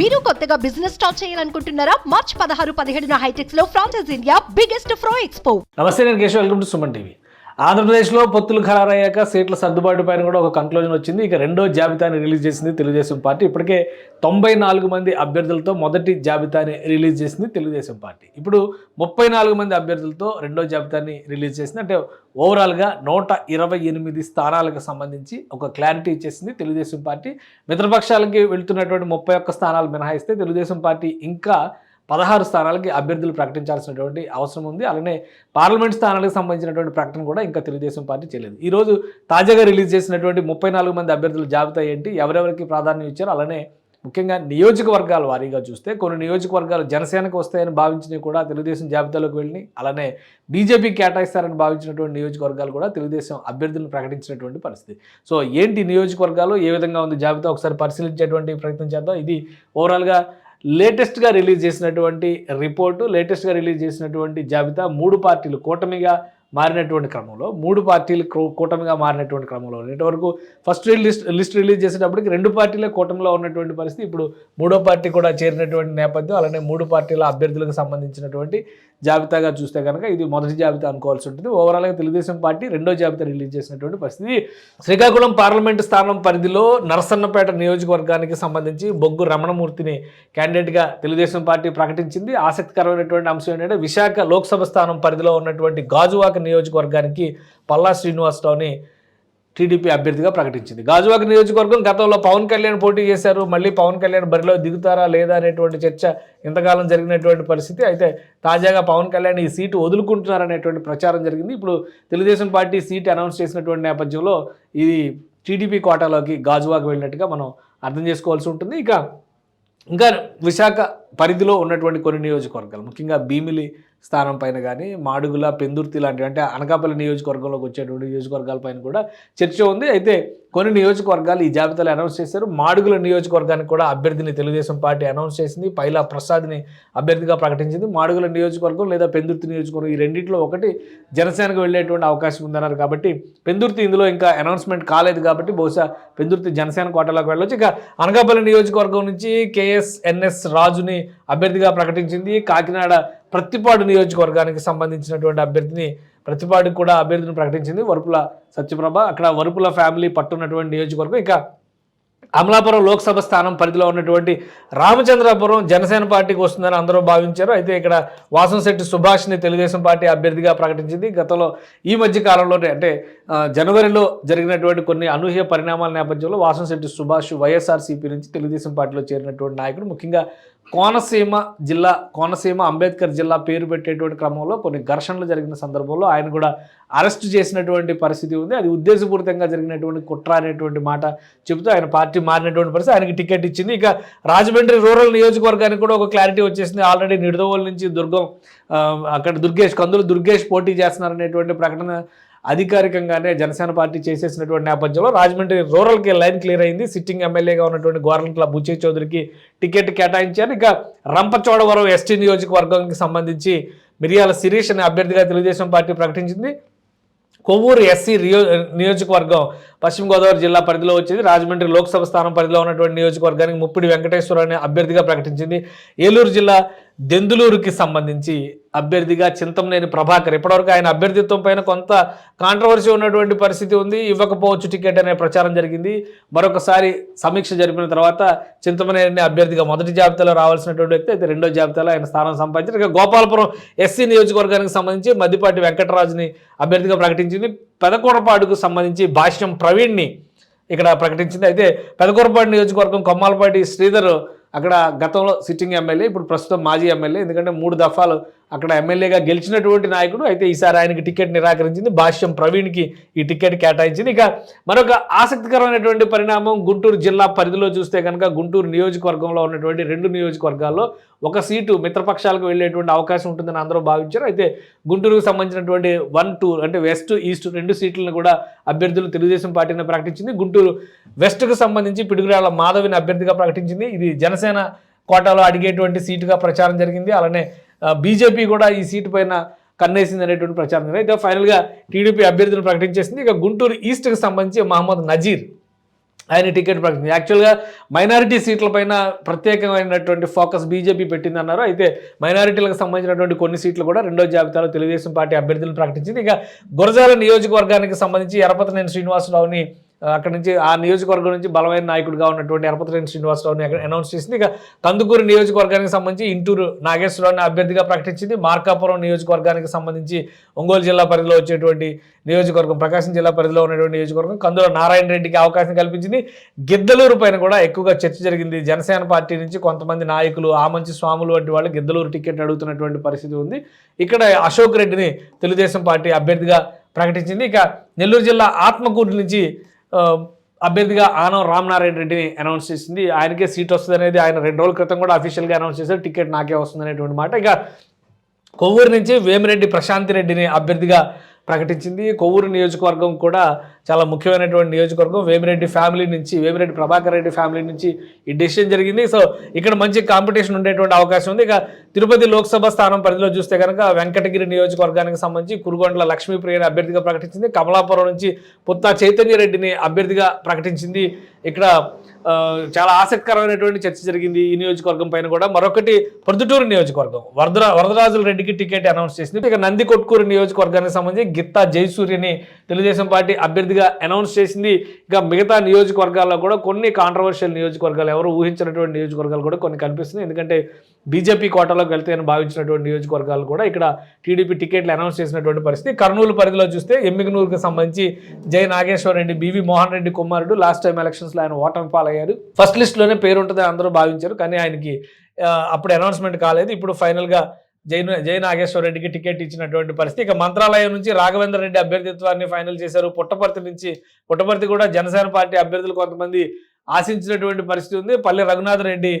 మీరు కొత్తగా business start చేయాలనుకుంటున్నారా? మార్చ్ పదహారు పదిహేడున హైటెక్స్లో ఫ్రాన్సెస్ ఇండియా బిగ్గెస్ట్ ఫ్రో ఎక్స్పో నమస్తే నేను Keshav. Welcome to Suman TV. ఆంధ్రప్రదేశ్లో పొత్తులు ఖరారయ్యాక సీట్ల సర్దుబాటు పైన కూడా ఒక కంక్లూజన్ వచ్చింది. ఇక రెండో జాబితాని రిలీజ్ చేసింది తెలుగుదేశం పార్టీ. ఇప్పటికే తొంభై నాలుగు మంది అభ్యర్థులతో మొదటి జాబితాని రిలీజ్ చేసింది తెలుగుదేశం పార్టీ. ఇప్పుడు ముప్పై నాలుగు మంది అభ్యర్థులతో రెండో జాబితాని రిలీజ్ చేసింది. అంటే ఓవరాల్గా నూట ఇరవై ఎనిమిది స్థానాలకు సంబంధించి ఒక క్లారిటీ ఇచ్చేసింది తెలుగుదేశం పార్టీ. మిత్రపక్షాలకి వెళ్తున్నటువంటి ముప్పై ఒక్క స్థానాలు మినహాయిస్తే తెలుగుదేశం పార్టీ ఇంకా పదహారు స్థానాలకి అభ్యర్థులు ప్రకటించాల్సినటువంటి అవసరం ఉంది. అలానే పార్లమెంట్ స్థానాలకు సంబంధించినటువంటి ప్రకటన కూడా ఇంకా తెలుగుదేశం పార్టీ చేయలేదు. ఈరోజు తాజాగా రిలీజ్ చేసినటువంటి ముప్పై నాలుగు మంది అభ్యర్థుల జాబితా ఏంటి? ఎవరెవరికి ప్రాధాన్యం ఇచ్చారు? అలానే ముఖ్యంగా నియోజకవర్గాల వారీగా చూస్తే కొన్ని నియోజకవర్గాలు జనసేనకు వస్తాయని భావించినవి కూడా తెలుగుదేశం జాబితాలోకి వెళ్ళి అలానే బీజేపీ కేటాయిస్తారని భావించినటువంటి నియోజకవర్గాలు కూడా తెలుగుదేశం అభ్యర్థులను ప్రకటించినటువంటి పరిస్థితి. సో ఏంటి నియోజకవర్గాలు? ఏ విధంగా ఉంది జాబితా? ఒకసారి పరిశీలించేటువంటి ప్రయత్నం చేద్దాం. ఇది ఓవరాల్గా లేటెస్ట్గా రిలీజ్ చేసినటువంటి రిపోర్టు లేటెస్ట్గా రిలీజ్ చేసినటువంటి జాబితా మూడు పార్టీలు కూటమిగా మారినటువంటి క్రమంలో మూడు పార్టీలు కూటమిగా మారినటువంటి క్రమంలో నేటివరకు ఫస్ట్ లిస్ట్ లిస్ట్ రిలీజ్ చేసేటప్పటికి రెండు పార్టీలే కూటమిలో ఉన్నటువంటి పరిస్థితి. ఇప్పుడు మూడో పార్టీ కూడా చేరినటువంటి నేపథ్యం అలానే మూడు పార్టీల అభ్యర్థులకు సంబంధించినటువంటి జాబితాగా చూస్తే కనుక ఇది మొదటి జాబితా అనుకోవాల్సి ఉంటుంది. ఓవరాల్గా తెలుగుదేశం పార్టీ రెండో జాబితా రిలీజ్ చేసినటువంటి పరిస్థితి. శ్రీకాకుళం పార్లమెంటు స్థానం పరిధిలో నరసన్నపేట నియోజకవర్గానికి సంబంధించి బొగ్గు రమణమూర్తిని క్యాండిడేట్గా తెలుగుదేశం పార్టీ ప్రకటించింది. ఆసక్తికరమైనటువంటి అంశం ఏంటంటే విశాఖ లోక్సభ స్థానం పరిధిలో ఉన్నటువంటి గాజువాక నియోజకవర్గానికి పల్లా శ్రీనివాసరావుని టీడీపీ అభ్యర్థిగా ప్రకటించింది. గాజువాక నియోజకవర్గం గతంలో పవన్ కళ్యాణ్ పోటీ చేశారు. మళ్ళీ పవన్ కళ్యాణ్ బరిలో దిగుతారా లేదా అనేటువంటి చర్చ ఇంతకాలం జరిగినటువంటి పరిస్థితి. అయితే తాజాగా పవన్ కళ్యాణ్ ఈ సీటు వదులుకుంటున్నారనేటువంటి ప్రచారం జరిగింది. ఇప్పుడు తెలుగుదేశం పార్టీ సీట్ అనౌన్స్ చేసినటువంటి నేపథ్యంలో ఇది టీడీపీ కోటాలోకి గాజువాక వెళ్ళినట్టుగా మనం అర్థం చేసుకోవాల్సి ఉంటుంది. ఇక ఇంకా విశాఖ పరిధిలో ఉన్నటువంటి కొన్ని నియోజకవర్గాలు ముఖ్యంగా భీమిలి స్థానం పైన కానీ మాడుగుల పెందుర్తి లాంటివి అంటే అనకాపల్లి నియోజకవర్గంలోకి వచ్చేటువంటి నియోజకవర్గాల పైన కూడా చర్చ ఉంది. అయితే కొన్ని నియోజకవర్గాలు ఈ జాబితాలో అనౌన్స్ చేశారు. మాడుగుల నియోజకవర్గానికి కూడా అభ్యర్థిని తెలుగుదేశం పార్టీ అనౌన్స్ చేసింది. పైలా ప్రసాద్ని అభ్యర్థిగా ప్రకటించింది. మాడుగుల నియోజకవర్గం లేదా పెందుర్తి నియోజకవర్గం ఈ రెండింటిలో ఒకటి. జనసేనకు వెళ్ళేటువంటి అవకాశం ఉందన్నారు కాబట్టి పెందుర్తి ఇందులో ఇంకా అనౌన్స్మెంట్ కాలేదు కాబట్టి బహుశా పెందుర్తి జనసేన కోటలోకి వెళ్ళొచ్చు. ఇక అనకాపల్లి నియోజకవర్గం నుంచి కేఎస్ఎన్ఎస్ రాజుని అభ్యర్థిగా ప్రకటించింది. కాకినాడ ప్రత్తిపాడు నియోజకవర్గానికి సంబంధించినటువంటి అభ్యర్థిని ప్రతిపాటికి కూడా అభ్యర్థిని ప్రకటించింది వరుపుల సత్యప్రభ. అక్కడ వరుపుల ఫ్యామిలీ పట్టున్నటువంటి నియోజకవర్గం. ఇక అమలాపురం లోక్సభ స్థానం పరిధిలో ఉన్నటువంటి రామచంద్రాపురం జనసేన పార్టీకి వస్తుందని అందరూ భావించారు. అయితే ఇక్కడ వాసంశెట్టి సుభాష్ని తెలుగుదేశం పార్టీ అభ్యర్థిగా ప్రకటించింది. గతంలో ఈ మధ్య కాలంలోనే అంటే జనవరిలో జరిగినటువంటి కొన్ని అనూహ్య పరిణామాల నేపథ్యంలో వాసంశెట్టి సుభాష్ వైఎస్ఆర్సీపీ నుంచి తెలుగుదేశం పార్టీలో చేరినటువంటి నాయకుడు. ముఖ్యంగా కోనసీమ జిల్లా కోనసీమ అంబేద్కర్ జిల్లా పేరు పెట్టేటువంటి క్రమంలో కొన్ని ఘర్షణలు జరిగిన సందర్భంలో ఆయన కూడా అరెస్ట్ చేసినటువంటి పరిస్థితి ఉంది. అది ఉద్దేశపూరితంగా జరిగినటువంటి కుట్ర అనేటువంటి మాట చెబుతూ ఆయన పార్టీ మారినటువంటి పరిస్థితి ఆయనకి టికెట్ ఇచ్చింది. ఇక రాజమండ్రి రూరల్ నియోజకవర్గానికి కూడా ఒక క్లారిటీ వచ్చేసింది. ఆల్రెడీ నిడదవోలు నుంచి దుర్గం అక్కడ దుర్గేష్ కందులు దుర్గేష్ పోటీ చేస్తున్నారనేటువంటి ప్రకటన అధికారికంగానే జనసేన పార్టీ చేసేసినటువంటి నేపథ్యంలో రాజమండ్రి రూరల్కి లైన్ క్లియర్ అయింది. సిట్టింగ్ ఎమ్మెల్యేగా ఉన్నటువంటి గోరంట్ల బుచ్చే చౌదరికి టికెట్ కేటాయించారు. ఇక రంపచోడవరం ఎస్టీ నియోజకవర్గానికి సంబంధించి మిరియాల శిరీష్ అనే అభ్యర్థిగా తెలుగుదేశం పార్టీ ప్రకటించింది. కొవ్వూరు ఎస్సీ రియో నియోజకవర్గం పశ్చిమ గోదావరి జిల్లా పరిధిలో వచ్చేది. రాజమండ్రి లోక్సభ స్థానం పరిధిలో ఉన్నటువంటి నియోజకవర్గానికి ముప్పిడి వెంకటేశ్వర అనే అభ్యర్థిగా ప్రకటించింది. ఏలూరు జిల్లా దెందులూరుకి సంబంధించి అభ్యర్థిగా చింతమనేని ప్రభాకర్. ఇప్పటివరకు ఆయన అభ్యర్థిత్వం పైన కొంత కాంట్రవర్సీ ఉన్నటువంటి పరిస్థితి ఉంది. ఇవ్వకపోవచ్చు టికెట్ అనే ప్రచారం జరిగింది. మరొకసారి సమీక్ష జరిపిన తర్వాత చింతమనేని అభ్యర్థిగా మొదటి జాబితాలో రావాల్సినటువంటి వ్యక్తి అయితే రెండో జాబితాలో ఆయన స్థానం సంపాదించారు. ఇక గోపాలపురం ఎస్సీ నియోజకవర్గానికి సంబంధించి మద్దిపాటి వెంకటరాజుని అభ్యర్థిగా ప్రకటించింది. పెదకూరపాడుకు సంబంధించి భాష్యం ప్రవీణ్ని ఇక్కడ ప్రకటించింది. అయితే పెదకూరపాడు నియోజకవర్గం కొమ్మాలపాటి శ్రీధర్ అక్కడ గతంలో సిట్టింగ్ ఎమ్మెల్యే ఇప్పుడు ప్రస్తుతం మాజీ ఎమ్మెల్యే. ఎందుకంటే మూడు దఫాలు అక్కడ ఎమ్మెల్యేగా గెలిచినటువంటి నాయకుడు అయితే ఈసారి ఆయనకి టికెట్ నిరాకరించింది. భాష్యం ప్రవీణ్కి ఈ టికెట్ కేటాయించింది. ఇక మరొక ఆసక్తికరమైనటువంటి పరిణామం గుంటూరు జిల్లా పరిధిలో చూస్తే కనుక గుంటూరు నియోజకవర్గంలో ఉన్నటువంటి రెండు నియోజకవర్గాల్లో ఒక సీటు మిత్రపక్షాలకు వెళ్ళేటువంటి అవకాశం ఉంటుందని అందరూ భావించారు. అయితే గుంటూరుకు సంబంధించినటువంటి వన్ టూ అంటే వెస్ట్ ఈస్ట్ రెండు సీట్లను కూడా అభ్యర్థులు తెలుగుదేశం పార్టీని ప్రకటించింది. గుంటూరు వెస్ట్కు సంబంధించి పిడుగురాళ్ళ మాధవిని అభ్యర్థిగా ప్రకటించింది. ఇది జనసేన కోటాలో అడిగేటువంటి సీటుగా ప్రచారం జరిగింది. అలానే బీజేపీ కూడా ఈ సీటు పైన కన్నేసింది అనేటువంటి ప్రచారం జరిగింది. అయితే ఫైనల్గా టీడీపీ అభ్యర్థులను ప్రకటించేసింది. ఇక గుంటూరు ఈస్ట్కి సంబంధించి మహమ్మద్ నజీర్ ఆయన టికెట్ ప్రకటించింది. యాక్చువల్గా మైనారిటీ సీట్లపైన ప్రత్యేకమైనటువంటి ఫోకస్ బీజేపీ పెట్టిందన్నారు. అయితే మైనారిటీలకు సంబంధించినటువంటి కొన్ని సీట్లు కూడా రెండో జాబితాలో తెలుగుదేశం పార్టీ అభ్యర్థులను ప్రకటించింది. ఇక గురజాల నియోజకవర్గానికి సంబంధించి ఎరపతనేని శ్రీనివాసరావుని అక్కడ నుంచి ఆ నియోజకవర్గం నుంచి బలమైన నాయకుడిగా ఉన్నటువంటి ఎరపతిరేని శ్రీనివాసరావుని అక్కడ అనౌన్స్ చేసింది. ఇక కందుకూరు నియోజకవర్గానికి సంబంధించి ఇంటూరు నాగేశ్వరరావుని అభ్యర్థిగా ప్రకటించింది. మార్కాపురం నియోజకవర్గానికి సంబంధించి ఒంగోలు జిల్లా పరిధిలో వచ్చేటువంటి నియోజకవర్గం ప్రకాశం జిల్లా పరిధిలో ఉన్నటువంటి నియోజకవర్గం కందుల నారాయణ రెడ్డికి అవకాశం కల్పించింది. గిద్దలూరు పైన కూడా ఎక్కువగా చర్చ జరిగింది. జనసేన పార్టీ నుంచి కొంతమంది నాయకులు ఆమంచి స్వాములు వంటి వాళ్ళు గిద్దలూరు టికెట్ అడుగుతున్నటువంటి పరిస్థితి ఉంది. ఇక్కడ అశోక్ రెడ్డిని తెలుగుదేశం పార్టీ అభ్యర్థిగా ప్రకటించింది. ఇక నెల్లూరు జిల్లా ఆత్మకూరు నుంచి అభ్యర్థిగా ఆనం రామనారాయణ రెడ్డిని అనౌన్స్ చేసింది. ఆయనకే సీట్ వస్తుంది అనేది ఆయన రెండు రోజుల క్రితం కూడా అఫీషియల్గా అనౌన్స్ చేశారు. టికెట్ నాకే వస్తుంది అనేటువంటి మాట. ఇక కొవ్వూరు నుంచి వేమిరెడ్డి ప్రశాంతి రెడ్డిని అభ్యర్థిగా ప్రకటించింది. కొవ్వూరు నియోజకవర్గం కూడా చాలా ముఖ్యమైనటువంటి నియోజకవర్గం. వేమిరెడ్డి ఫ్యామిలీ నుంచి వేమిరెడ్డి ప్రభాకర్ రెడ్డి ఫ్యామిలీ నుంచి ఈ డెసిషన్ జరిగింది. సో ఇక్కడ మంచి కాంపిటీషన్ ఉండేటువంటి అవకాశం ఉంది. ఇక తిరుపతి లోక్సభ స్థానం పరిధిలో చూస్తే కనుక వెంకటగిరి నియోజకవర్గానికి సంబంధించి కురుగొండల లక్ష్మీప్రియని అభ్యర్థిగా ప్రకటించింది. కమలాపురం నుంచి పుత్తా చైతన్య రెడ్డిని అభ్యర్థిగా ప్రకటించింది. ఇక్కడ చాలా ఆసక్తికరమైనటువంటి చర్చ జరిగింది ఈ నియోజకవర్గం పైన కూడా. మరొకటి ప్రొద్దుటూరు నియోజకవర్గం. వరదరా వరదరాజుల రెడ్డికి టికెట్ అనౌన్స్ చేసింది. ఇక నంది కొట్కూరు నియోజకవర్గానికి సంబంధించి గిత్తా జయసూర్యని తెలుగుదేశం పార్టీ అభ్యర్థిగా అనౌన్స్ చేసింది. ఇక మిగతా నియోజకవర్గాల్లో కూడా కొన్ని కాంట్రవర్షియల్ నియోజకవర్గాలు ఎవరు ఊహించినటువంటి నియోజకవర్గాలు కూడా కొన్ని కనిపిస్తున్నాయి. ఎందుకంటే బీజేపీ కోటలోకి వెళ్తే అని భావించినటువంటి నియోజకవర్గాలు కూడా ఇక్కడ టీడీపీ టికెట్లు అనౌన్స్ చేసినటువంటి పరిస్థితి. కర్నూలు పరిధిలో చూస్తే ఎమ్మిగనూరుకి సంబంధించి జై నాగేశ్వర రెడ్డి బీవీ మోహన్ రెడ్డి కుమారుడు లాస్ట్ టైం ఎలక్షన్స్లో ఆయన ఓటమి పాలయ్యారు. ఫస్ట్ లిస్ట్లోనే పేరు ఉంటుందని అందరూ భావించారు. కానీ ఆయనకి అప్పుడు అనౌన్స్మెంట్ కాలేదు. ఇప్పుడు ఫైనల్గా జై జై నాగేశ్వర రెడ్డికి టికెట్ ఇచ్చినటువంటి పరిస్థితి. ఇక మంత్రాలయం నుంచి రాఘవేంద్ర రెడ్డి అభ్యర్థిత్వాన్ని ఫైనల్ చేశారు. పుట్టపర్తి నుంచి పుట్టపర్తి కూడా జనసేన పార్టీ అభ్యర్థులు కొంతమంది ఆశించినటువంటి పరిస్థితి ఉంది. పల్లె రఘునాథ్ రెడ్డి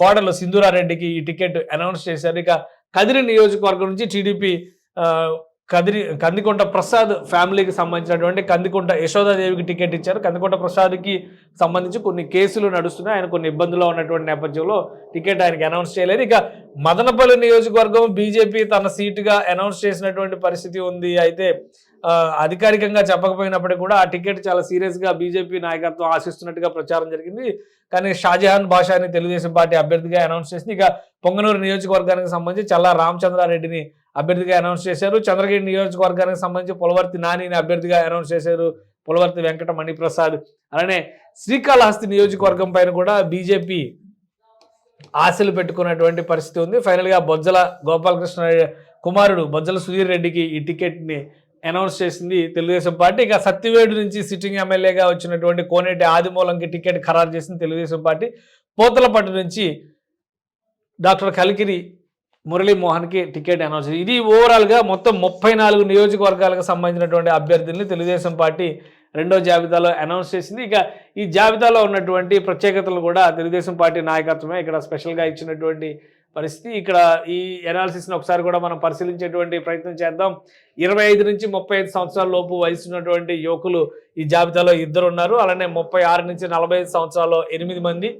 కోడలు సింధూరారెడ్డికి ఈ టికెట్ అనౌన్స్ చేశారు. ఇక కదిరి నియోజకవర్గం నుంచి టీడీపీ కదిరి కందికొంట ప్రసాద్ ఫ్యామిలీకి సంబంధించినటువంటి కందికొంట యశోదాదేవికి టికెట్ ఇచ్చారు. కందికొంట ప్రసాద్కి సంబంధించి కొన్ని కేసులు నడుస్తున్నాయి. ఆయన కొన్ని ఇబ్బందుల్లో ఉన్నటువంటి నేపథ్యంలో టికెట్ ఆయనకి అనౌన్స్ చేయలేదు. ఇక మదనపల్లి నియోజకవర్గం బీజేపీ తన సీటుగా అనౌన్స్ చేసినటువంటి పరిస్థితి ఉంది. అయితే అధికారికంగా చెప్పకపోయినప్పటికీ కూడా ఆ టికెట్ చాలా సీరియస్గా బీజేపీ నాయకత్వం ఆశిస్తున్నట్టుగా ప్రచారం జరిగింది. కానీ షాజహాన్ బాషాని తెలుగుదేశం పార్టీ అభ్యర్థిగా అనౌన్స్ చేసింది. ఇక పొంగనూరు నియోజకవర్గానికి సంబంధించి చల్లా రామచంద్రారెడ్డిని అభ్యర్థిగా అనౌన్స్ చేశారు. చంద్రగిరి నియోజకవర్గానికి సంబంధించి పులవర్తి నానిని అభ్యర్థిగా అనౌన్స్ చేశారు. పులవర్తి వెంకట మణిప్రసాద్. అలానే శ్రీకాళహస్తి నియోజకవర్గం పైన కూడా బీజేపీ ఆశలు పెట్టుకున్నటువంటి పరిస్థితి ఉంది. ఫైనల్గా బొజ్జల గోపాలకృష్ణ కుమారుడు బొజ్జల సుధీర్ రెడ్డికి ఈ టికెట్ని అనౌన్స్ చేసింది తెలుగుదేశం పార్టీ. ఇక సత్యవేడు నుంచి సిట్టింగ్ ఎమ్మెల్యేగా వచ్చినటువంటి కోనేటి ఆదిమూలంకి టికెట్ ఖరారు చేసింది తెలుగుదేశం పార్టీ. పోతలపట్టు నుంచి డాక్టర్ కలికిరి మురళీమోహన్కి టికెట్ అనౌన్స్ ఇది ఓవరాల్గా మొత్తం ముప్పై నాలుగు నియోజకవర్గాలకు సంబంధించినటువంటి అభ్యర్థుల్ని తెలుగుదేశం పార్టీ రెండో జాబితాలో అనౌన్స్ చేసింది. ఇక ఈ జాబితాలో ఉన్నటువంటి ప్రత్యేకతలు కూడా తెలుగుదేశం పార్టీ నాయకత్వమే ఇక్కడ స్పెషల్గా ఇచ్చినటువంటి పరిస్థితి. ఇక్కడ ఈ ఎనాలిసిస్ని ఒకసారి కూడా మనం పరిశీలించేటువంటి ప్రయత్నం చేద్దాం. ఇరవై ఐదు నుంచి ముప్పై ఐదు సంవత్సరాల లోపు వయసు ఉన్నటువంటి యువకులు ఈ జాబితాలో ఇద్దరు ఉన్నారు అలానే ముప్పై ఆరు నుంచి నలభై ఐదు సంవత్సరాల్లో ఎనిమిది మంది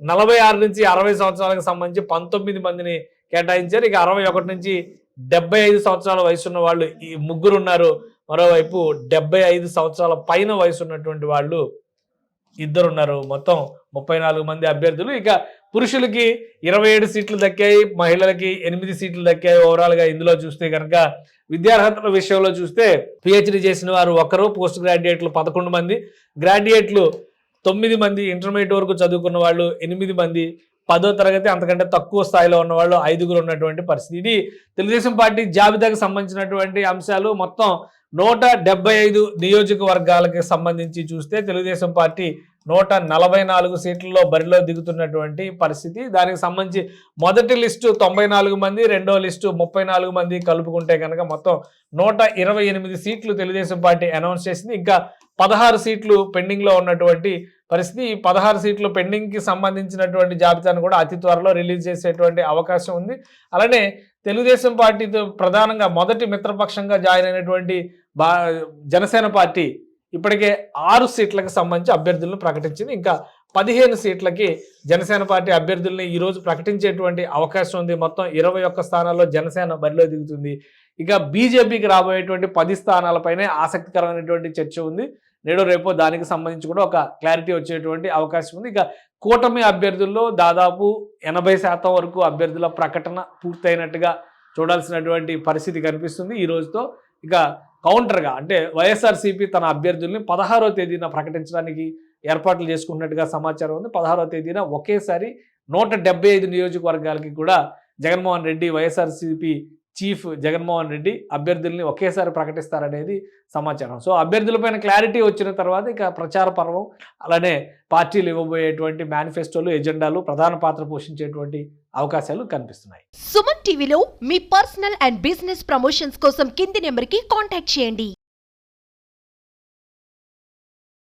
నలభై ఆరు నుంచి అరవై సంవత్సరాలకు సంబంధించి పంతొమ్మిది మందిని కేటాయించారు. ఇక అరవై ఒకటి నుంచి డెబ్బై ఐదు సంవత్సరాల వయసు ఉన్న వాళ్ళు ఈ ముగ్గురు ఉన్నారు మరోవైపు డెబ్బై ఐదు సంవత్సరాల పైన వయసు ఉన్నటువంటి వాళ్ళు ఇద్దరు ఉన్నారు మొత్తం ముప్పై నాలుగు మంది అభ్యర్థులు. ఇక పురుషులకి ఇరవై ఏడు సీట్లు దక్కాయి మహిళలకి ఎనిమిది సీట్లు దక్కాయి ఓవరాల్గా ఇందులో చూస్తే కనుక విద్యార్హతల విషయంలో చూస్తే పిహెచ్డి చేసిన వారు ఒకరు పోస్ట్ గ్రాడ్యుయేట్లు పదకొండు మంది గ్రాడ్యుయేట్లు తొమ్మిది మంది ఇంటర్మీడియట్ వరకు చదువుకున్న వాళ్ళు ఎనిమిది మంది పదో తరగతి అంతకంటే తక్కువ స్థాయిలో ఉన్న వాళ్ళు ఐదుగురు ఉన్నటువంటి పరిస్థితి. ఇది తెలుగుదేశం పార్టీ జాబితాకు సంబంధించినటువంటి అంశాలు. మొత్తం నూట డెబ్బై ఐదు నియోజకవర్గాలకు సంబంధించి చూస్తే తెలుగుదేశం పార్టీ నూట నలభై నాలుగు సీట్లలో బరిలో దిగుతున్నటువంటి పరిస్థితి. దానికి సంబంధించి మొదటి లిస్టు తొంభై నాలుగు మంది రెండో లిస్టు ముప్పై నాలుగు మంది కలుపుకుంటే కనుక మొత్తం నూట ఇరవై ఎనిమిది సీట్లు తెలుగుదేశం పార్టీ అనౌన్స్ చేసింది. ఇంకా పదహారు సీట్లు పెండింగ్లో ఉన్నటువంటి పరిస్థితి ఈ పదహారు సీట్లు పెండింగ్కి సంబంధించినటువంటి జాబితాను కూడా అతి త్వరలో రిలీజ్ చేసేటువంటి అవకాశం ఉంది. అలానే తెలుగుదేశం పార్టీతో ప్రధానంగా మొదటి మిత్రపక్షంగా జాయిన్ అయినటువంటి జనసేన పార్టీ ఇప్పటికే ఆరు సీట్లకు సంబంధించి అభ్యర్థులను ప్రకటించింది. ఇంకా పదిహేను సీట్లకి జనసేన పార్టీ అభ్యర్థుల్ని ఈరోజు ప్రకటించేటువంటి అవకాశం ఉంది. మొత్తం ఇరవై ఒక్క స్థానాల్లో జనసేన బరిలో దిగుతుంది. ఇక బీజేపీకి రాబోయేటువంటి పది స్థానాలపైనే ఆసక్తికరమైనటువంటి చర్చ ఉంది. నేడో రేపో దానికి సంబంధించి కూడా ఒక క్లారిటీ వచ్చేటువంటి అవకాశం ఉంది. ఇక కూటమి అభ్యర్థుల్లో దాదాపు ఎనభై శాతం వరకు అభ్యర్థుల ప్రకటన పూర్తయినట్టుగా చూడాల్సినటువంటి పరిస్థితి కనిపిస్తుంది. ఈ రోజుతో ఇక కౌంటర్గా అంటే వైఎస్ఆర్సీపీ తన అభ్యర్థుల్ని పదహారో తేదీన ప్రకటించడానికి ఏర్పాట్లు చేసుకున్నట్టుగా సమాచారం ఉంది. పదహారో తేదీన ఒకేసారి నూట ఐదు నియోజకవర్గాలకి కూడా జగన్మోహన్ రెడ్డి వైఎస్ఆర్సీపీ చీఫ్ జగన్మోహన్ రెడ్డి అభ్యర్థుల్ని ఒకేసారి ప్రకటిస్తారనేది సమాచారం. సో అభ్యర్థులపైన క్లారిటీ వచ్చిన తర్వాత ఇక ప్రచార పర్వం అలానే పార్టీలు ఇవ్వబోయేటువంటి మేనిఫెస్టోలు ఎజెండాలు ప్రధాన పాత్ర పోషించేటువంటి అవకాశాలు కనిపిస్తున్నాయి. సుమన్ టీవీలో మీ పర్సనల్ అండ్ బిజినెస్ ప్రమోషన్స్ కోసం కింది నెంబర్కి కాంటాక్ట్ చేయండి.